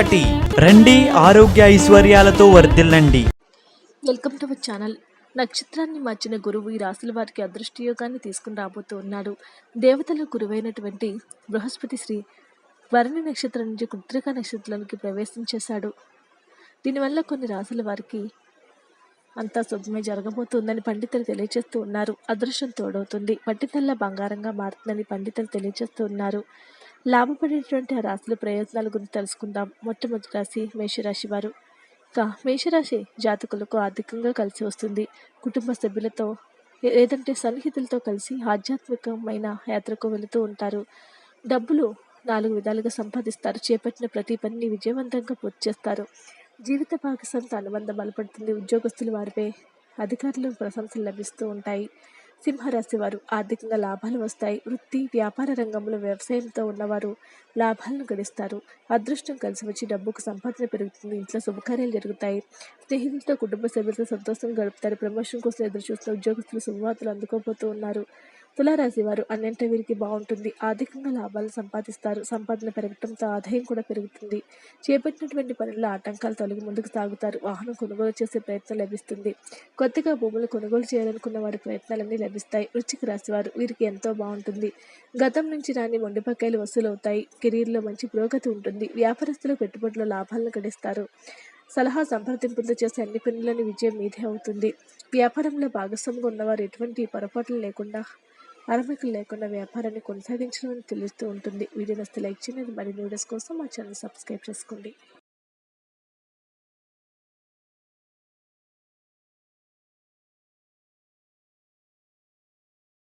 ఒకటి. రండి ఆరోగ్య ఐశ్వర్యాలతో వర్ధిల్లండి. Welcome to our channel. నక్షత్రాన్ని మార్చిన గురువు ఈ రాశుల వారికి అదృష్టయోగాన్ని తీసుకుని రాబోతూ ఉన్నాడు. దేవతల గురువైనటువంటి బృహస్పతి శ్రీ వరుణి నక్షత్రం నుంచి కృత్రిక నక్షత్రానికి ప్రవేశం చేశాడు. దీనివల్ల కొన్ని రాశుల వారికి అంతా శుభమే జరగబోతుందని పండితులు తెలియజేస్తూ ఉన్నారు. అదృష్టం తోడవుతుంది. పట్టితల్ల బంగారంగా మారుతుందని పండితులు తెలియజేస్తూ ఉన్నారు. లాభపడేటువంటి ఆ రాశుల ప్రయోజనాల గురించి తెలుసుకుందాం. మొట్టమొదటి రాశి మేషరాశి వారు. ఇక మేషరాశి జాతకులకు ఆర్థికంగా కలిసి వస్తుంది. కుటుంబ సభ్యులతో లేదంటే సన్నిహితులతో కలిసి ఆధ్యాత్మికమైన యాత్రకు వెళుతూ ఉంటారు. డబ్బులు నాలుగు విధాలుగా సంపాదిస్తారు. చేపట్టిన ప్రతి పనిని విజయవంతంగా పూర్తి చేస్తారు. జీవిత భాగస్వామితో అనుబంధం బలపడుతుంది ఉద్యోగస్తులు వారిపై అధికారులకు ప్రశంసలు లభిస్తూ ఉంటాయి. సింహరాశి వారు ఆర్థికంగా లాభాలు వస్తాయి. వృత్తి వ్యాపార రంగంలో వ్యవసాయంతో ఉన్నవారు లాభాలను గడిస్తారు. అదృష్టం కలిసి వచ్చి డబ్బుకు సంపాదన పెరుగుతుంది. ఇంట్లో శుభకార్యాలు జరుగుతాయి. స్నేహితులతో కుటుంబ సభ్యులతో సంతోషంగా గడుపుతారు. ప్రమోషన్ కోసం ఎదురు చూస్తున్న ఉద్యోగస్తులు శుభవార్తలు అందుకోబోతూ ఉన్నారు. తులారాశి వారు అన్నింటి వీరికి బాగుంటుంది. ఆర్థికంగా లాభాలు సంపాదిస్తారు. సంపాదన పెరగడంతో ఆదాయం కూడా పెరుగుతుంది. చేపట్టినటువంటి పనుల్లో ఆటంకాలు తొలగి ముందుకు సాగుతారు. వాహనం కొనుగోలు చేసే ప్రయత్నం లభిస్తుంది. కొత్తగా భూములు కొనుగోలు చేయాలనుకున్న వారి ప్రయత్నాలన్నీ లభిస్తాయి. వృశ్చిక రాశి వారు వీరికి ఎంతో బాగుంటుంది. గతం నుంచి రాని మొండిపక్కాయలు వసూలవుతాయి. కెరీర్లో మంచి పురోగతి ఉంటుంది. వ్యాపారస్తులు పెట్టుబడుల లాభాలను గడిస్తారు. సలహా సంప్రదింపులతో చేసే అన్ని పనులను విజయం మీదే అవుతుంది. వ్యాపారంలో భాగస్వామిగా ఉన్నవారు ఎటువంటి పొరపాట్లు లేకుండా అరమికలు లేకుండా వ్యాపారాన్ని కొనసాగించడం తెలుస్తూ ఉంటుంది. వీడియో నస్తే లైక్ చేయండి. మరిన్ని వీడియోస్ కోసం మా ఛానల్ సబ్స్క్రైబ్ చేసుకోండి.